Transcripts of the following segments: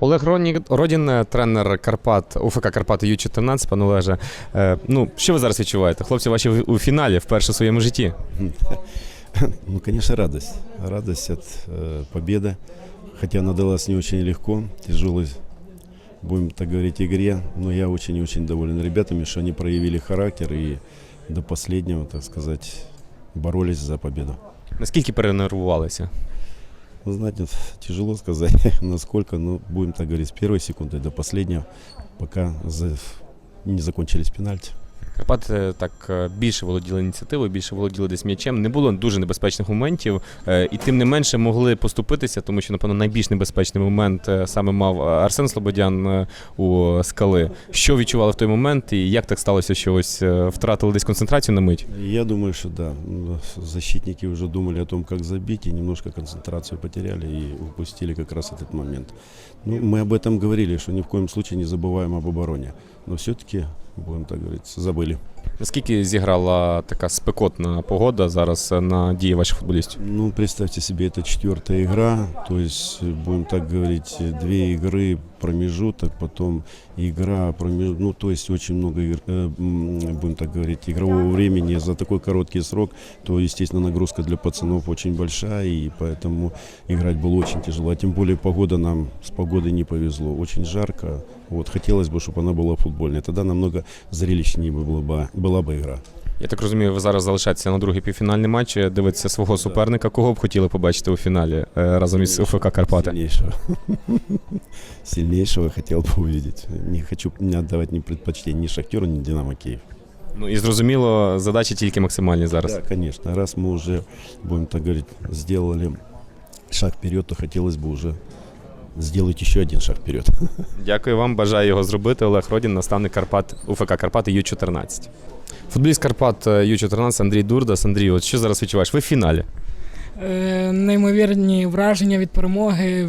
Олег Родін, е, тренер Карпат УФК Карпати Ю-14. Пане Олеже, е, ну що ви зараз відчуваєте? Хлопці ваші в- у фіналі вперше в своєму житті. Ну, конечно, радость. Радость от э, победы. Хотя она далась не очень легко, тяжелой, будем так говорить, игре. Но я очень-очень доволен ребятами, что они проявили характер и до последнего, так сказать, боролись за победу. Наскільки перенервувалися? Вы знаете, тяжело сказать, насколько, но будем так говорить, с первой секунды до последнего, пока не закончились пенальти. Карпати так е, більше володіли ініціативою, більше володіли десь м'ячем. Не було дуже небезпечних моментів, е, і тим не менше могли поступитися, тому що, напевно, найбільш небезпечний момент е, саме мав е, Арсен Слободян е, у скали. Що відчували в той момент, і як так сталося, що ось е, втратили десь концентрацію на мить? Я думаю, что да, м, защитники уже думали о том, как забить, и немножко концентрацию потеряли и упустили как раз этот момент. Ну, мы об этом говорили, что ни в коем случае не забываем об обороне. Но все-таки, будем так говорить, забыли. Наскільки зіграла така спекотна погода зараз е, на дії ваших футболістів? Ну, представьте себе, это четвертая игра, то есть, э, будем так говорить, э, две игры, промежуток, потом игра, промеж... ну, то есть очень много, игр, э, м, будем так говорить, игрового времени за такой короткий срок, то, естественно, нагрузка для пацанов очень большая, и поэтому играть было очень тяжело. А тем более погода нам, с погодой не повезло, очень жарко, вот, хотелось бы, чтобы она была футбольной, тогда намного зрелищнее бы была бы, была бы игра. Я так розумію, ви зараз залишаєтеся на другий півфінальний матч, е, дивитися свого суперника. Кого б хотіли побачити у фіналі е, разом із УФК Карпати? Сильнейшего. Сильнейшего хотел бы увидеть. Не хочу не отдавать ни предпочтение ни Шахтеру, ни Динамо Киев. Ну і зрозуміло, задачі тільки максимальні зараз. Да, конечно. Раз мы уже, будем так говорить, сделали шаг вперед, то хотелось бы уже сделать ще один шаг вперед. Дякую вам, бажаю його зробити. Олег Родін, наставник Карпат УФК Карпати Ю-14. Футболіст Карпат е, Ю-14 Андрій Дурдас. Андрій, от що зараз відчуваєш? Ви в фіналі. Е, неймовірні враження від перемоги,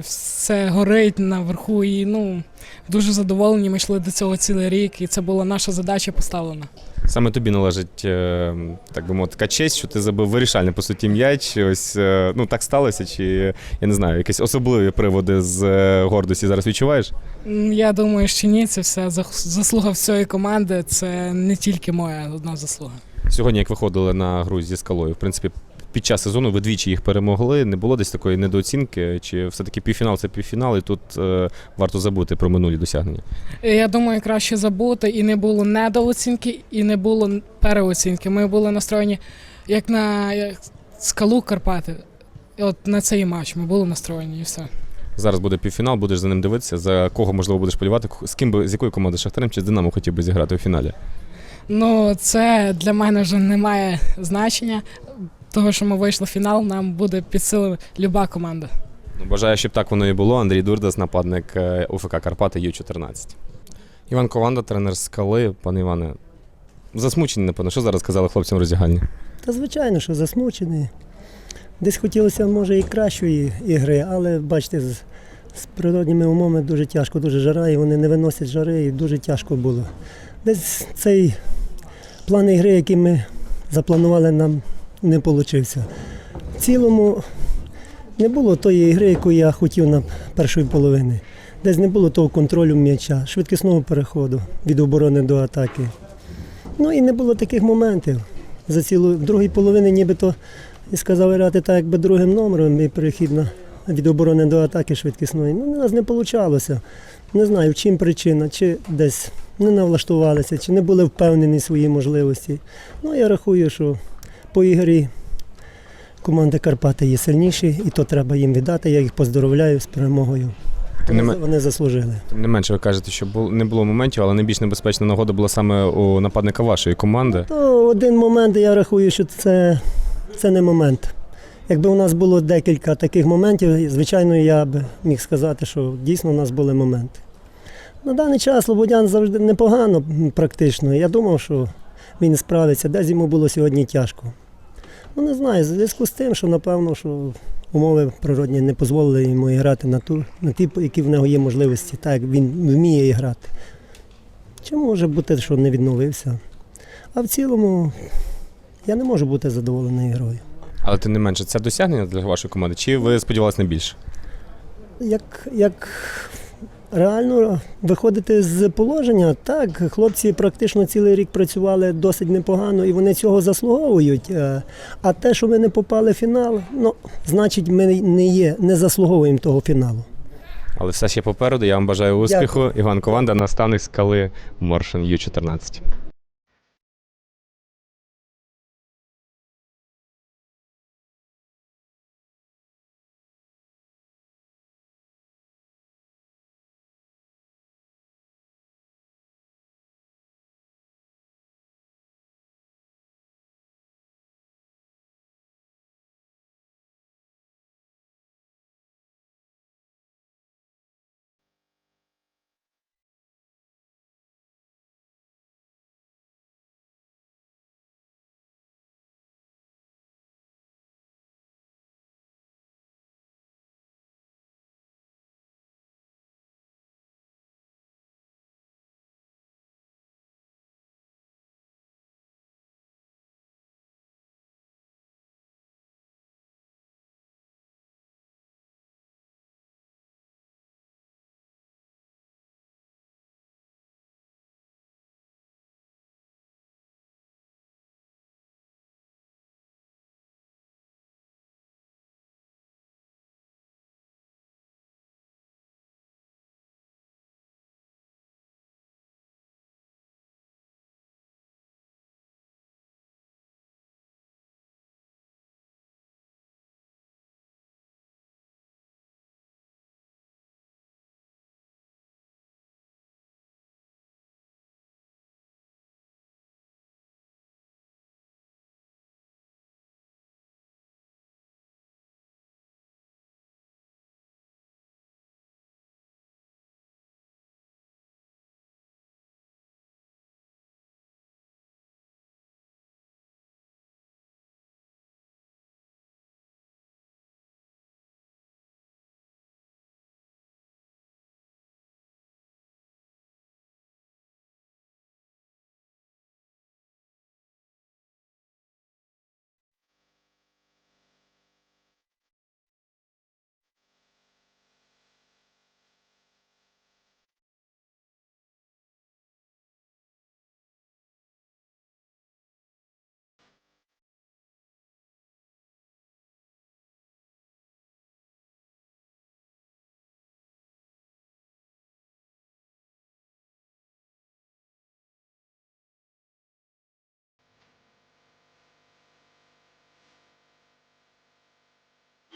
все горить наверху. І ну дуже задоволені. Ми йшли до цього цілий рік, і це була наша задача поставлена. Саме тобі належить, е, так би мовити, така честь, що ти забив вирішальний по суті м'яч. Ось е, ну так сталося, чи я не знаю, якісь особливі приводи з гордості зараз відчуваєш? Я думаю, що ні, це все заслуга всієї команди. Це не тільки моя одна заслуга. Сьогодні, як виходили на гру зі скалою, в принципі, під час сезону ви двічі їх перемогли. Не було десь такої недооцінки, чи все-таки півфінал це півфінал, і тут е, варто забути про минулі досягнення. Я думаю, краще забути, і не було недооцінки, і не було переоцінки. Ми були настроєні як на як скалу Карпати. От на цей матч ми були настроєні і все. Зараз буде півфінал, будеш за ним дивитися. За кого можливо будеш полювати? З ким би з якою командою Шахтарем чи з Динамо хотів би зіграти у фіналі? Ну, це для мене вже не має значення. Того, що ми вийшли в фінал, нам буде під силу люба команда. Ну, бажаю, щоб так воно і було. Андрій Дурдас, нападник е, УФК Карпати Ю-14. Іван Кованда, тренер скали. Пане Іване, засмучені, напевно. Що зараз сказали хлопцям в роздягальні? Та звичайно, що засмучений. Десь хотілося, може, і кращої ігри, але бачите, з, з природніми умовами дуже тяжко, дуже жара, і вони не виносять жари, і дуже тяжко було. Десь цей план ігри, який ми запланували, нам не вийшов. В цілому не було тої ігри, яку я хотів на першої половини. Десь не було того контролю м'яча, швидкісного переходу від оборони до атаки. Ну і не було таких моментів за цілу другій половини, нібито і сказав грати так, якби другим номером і перехід на від оборони до атаки швидкісної. Ну, у нас не вийшло. Не знаю, в чим причина, чи десь не налаштувалися, чи не були впевнені в своїй можливості. Ну, я рахую, що по ігрі команди Карпати є сильніші, і то треба їм віддати. Я їх поздоровляю з перемогою. Тим не, Вони, ме- вони заслужили. тим не менше, ви кажете, що не було моментів, але найбільш небезпечна нагода була саме у нападника вашої команди. То один момент, я рахую, що це, це не момент. Якби у нас було декілька таких моментів, звичайно, я б міг сказати, що дійсно у нас були моменти. На даний час Слободян завжди непогано практично. Я думав, що він справиться, десь йому було сьогодні тяжко. Ну, не знаю, в зв'язку з тим, що напевно, що умови природні не дозволили йому грати на, ту, на ті, які в нього є можливості, так як він вміє грати. Чи може бути, що не відновився? А в цілому я не можу бути задоволений грою. Але тим не менше, це досягнення для вашої команди, чи ви сподівалися на більше? як, як реально виходити з положення, так, хлопці практично цілий рік працювали досить непогано і вони цього заслуговують. Е, А те, що ми не попали в фінал, ну, значить, ми не є, не заслуговуємо того фіналу. Але все ще попереду. Я вам бажаю успіху. Іван Кованда, наставник скали Моршин Ю-14.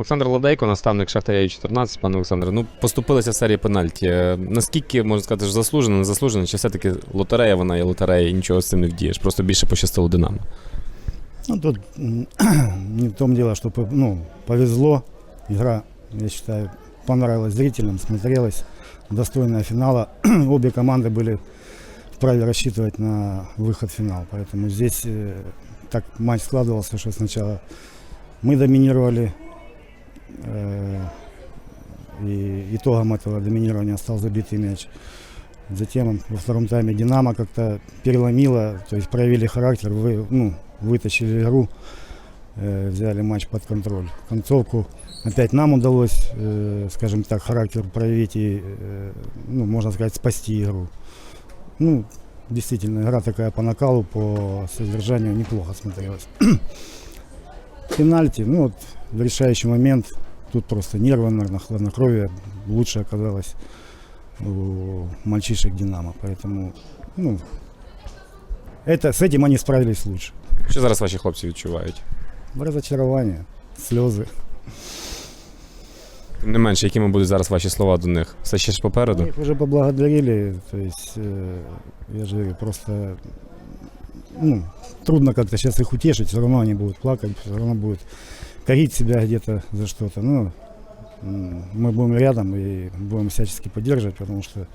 Олександр Ладейко, наставник Шахтаря 14 пане Олександре. Ну, поступилися в серії пенальті. Е, Наскільки, можна сказати, що заслужено, не заслужено, чи все-таки лотерея вона є лотерея і нічого з цим не вдієш, просто більше пощастило Динамо. Ну, тут м, не в том дело, что по- ну, повезло. Игра, я считаю, понравилась зрителям, смотрелась. Достойная финала. Обе команды были вправе рассчитывать на выход в финал. Поэтому здесь э, так матч складывался, что сначала мы доминировали. э, и итогом этого доминирования стал забитый мяч. Затем во втором тайме Динамо как-то переломило, то есть проявили характер, вы, ну, вытащили игру, э, взяли матч под контроль. Концовку опять нам удалось, э, скажем так, характер проявить и, э, ну, можно сказать, спасти игру. Ну, действительно, игра такая по накалу, по содержанию неплохо смотрелась. Пенальти, ну вот в решающий момент, тут просто нервы, наверное, хладнокровие лучше оказалось у мальчишек Динамо, поэтому, ну, это, с этим они справились лучше. Що зараз ваші хлопці відчувають? Разочарование, слезы. Тим не менше, якими будуть зараз ваші слова до них? Все ще ж попереду? Мы их уже поблагодарили, то есть, э, я же говорю, просто, ну, трудно как-то сейчас их утешить, все равно они будут плакать, все равно будут корить себя где-то за что-то. Ну, мы будем рядом и будем всячески поддерживать, потому что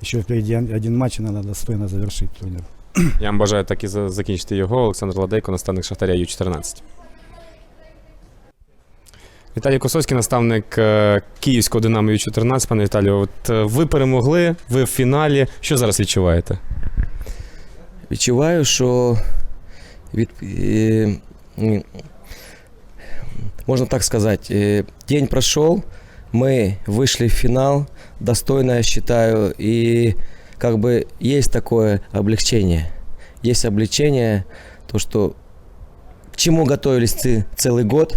еще впереди один один матч, и надо достойно завершить турнир. Я вам бажаю так і закінчити його. Олександр Ладейко, наставник Шахтаря Ю-14. Віталій Косовський, наставник е, Київського Динамо Ю-14. Пане Віталію, от е, ви перемогли, ви в фіналі. Що зараз відчуваєте? Відчуваю, що від, е, м, можна так сказати, е, день пройшов, мы вышли в финал, достойно, я считаю, и как бы есть такое облегчение. Есть облегчение, то, что к чему готовились цы- целый год,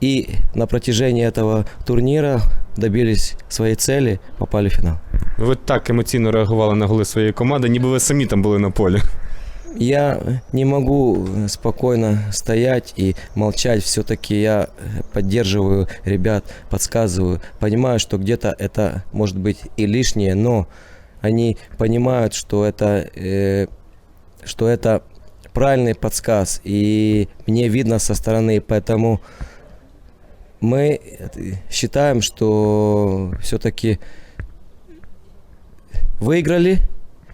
и на протяжении этого турнира добились своей цели, попали в финал. Ви так емоційно реагували на голи своєї команди, ніби ви самі там були на полі. Я не могу э, спокойно стоять и молчать. Все-таки я э, поддерживаю ребят, подсказываю. Понимаю, что где-то это может быть и лишнее, но они понимают, что это, э, что это правильный подсказ. И мне видно со стороны, поэтому мы э, считаем, что все-таки выиграли,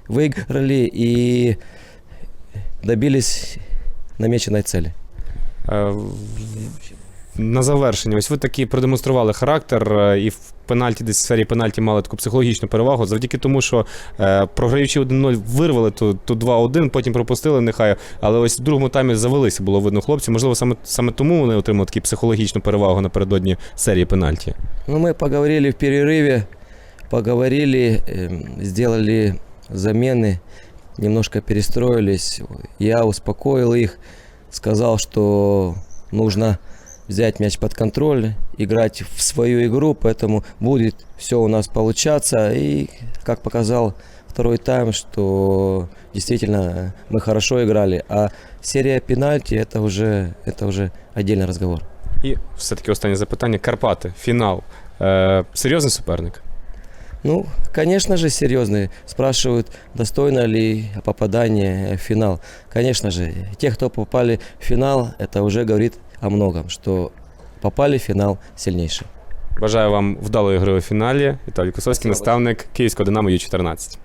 выиграли и добились намеченной цели. Е, в- На завершення, ось ви таки продемонстрували характер е, і в пенальті, десь в серії пенальті мали таку психологічну перевагу завдяки тому, що е, програючи 1-0, вирвали ту, ту 2-1, потім пропустили нехай. Але ось в другому таймі завелися, було видно хлопці. Можливо, саме, саме тому вони отримали таку психологічну перевагу напередодні серії пенальті. Ну, мы поговорили в перерыве, поговорили, эм, сделали замены, немножко перестроились. Я успокоил их, сказал, что нужно взять мяч под контроль, играть в свою игру, поэтому будет все у нас получаться. И, как показал второй тайм, что действительно мы хорошо играли. А серия пенальти это уже, это уже отдельный разговор. І все-таки останнє запитання: Карпати, фінал. Е, серйозний суперник. Ну, конечно же, серьезные. Спрашивают, достойно ли попадание в финал. Конечно же, те, кто попали в финал, это уже говорит о многом, что попали в финал сильнейшие. Бажаю вам вдалої гри у фіналі. Віталій Косовський, наставник Київського Динамо Ю-14.